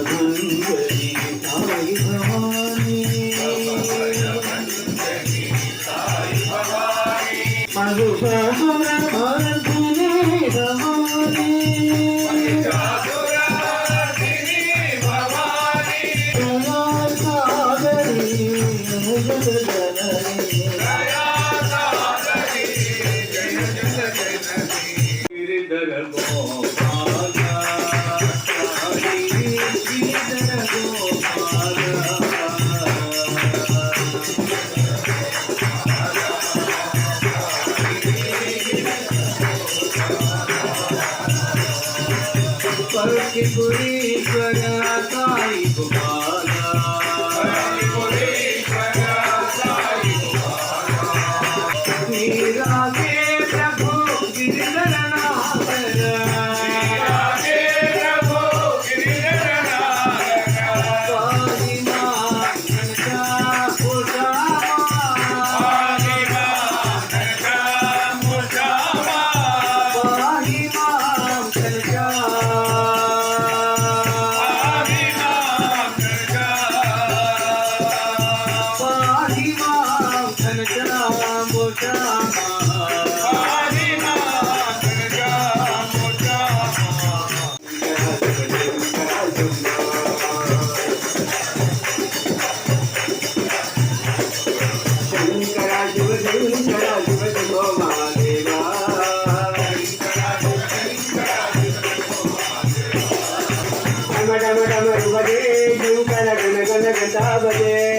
భంజరి సాయి భవాని మధుసూదన మర్ధుని భవాని. భవాని సాగరి. జగ You. शम्भो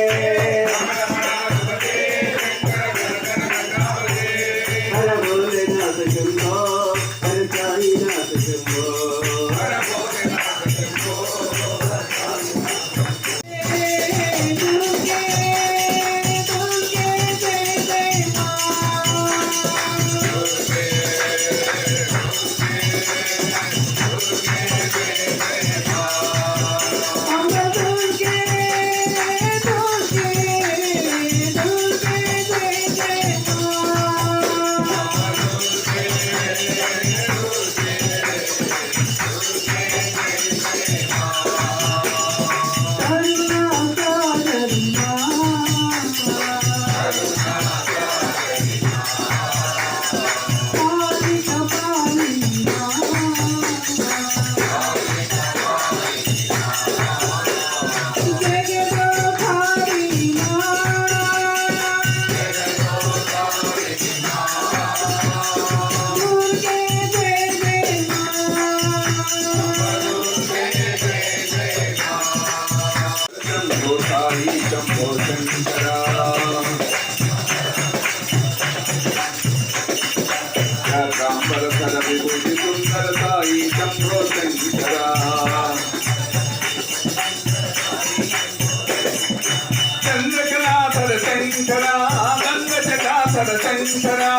శంకరా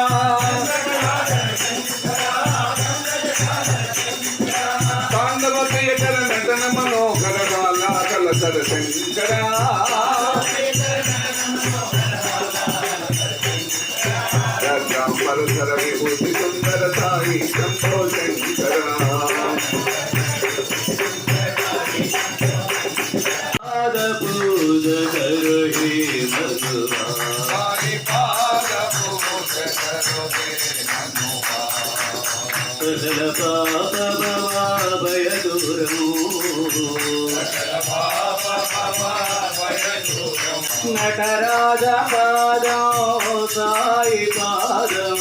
తాండవ ప్రియకర నటన మనోహర బాలాకల సర శంకరా పరసర విభూతి సుందర సాయి సంతోషం సకల పాప భయ దూరము నటరాజ పాదం సాయి పాదం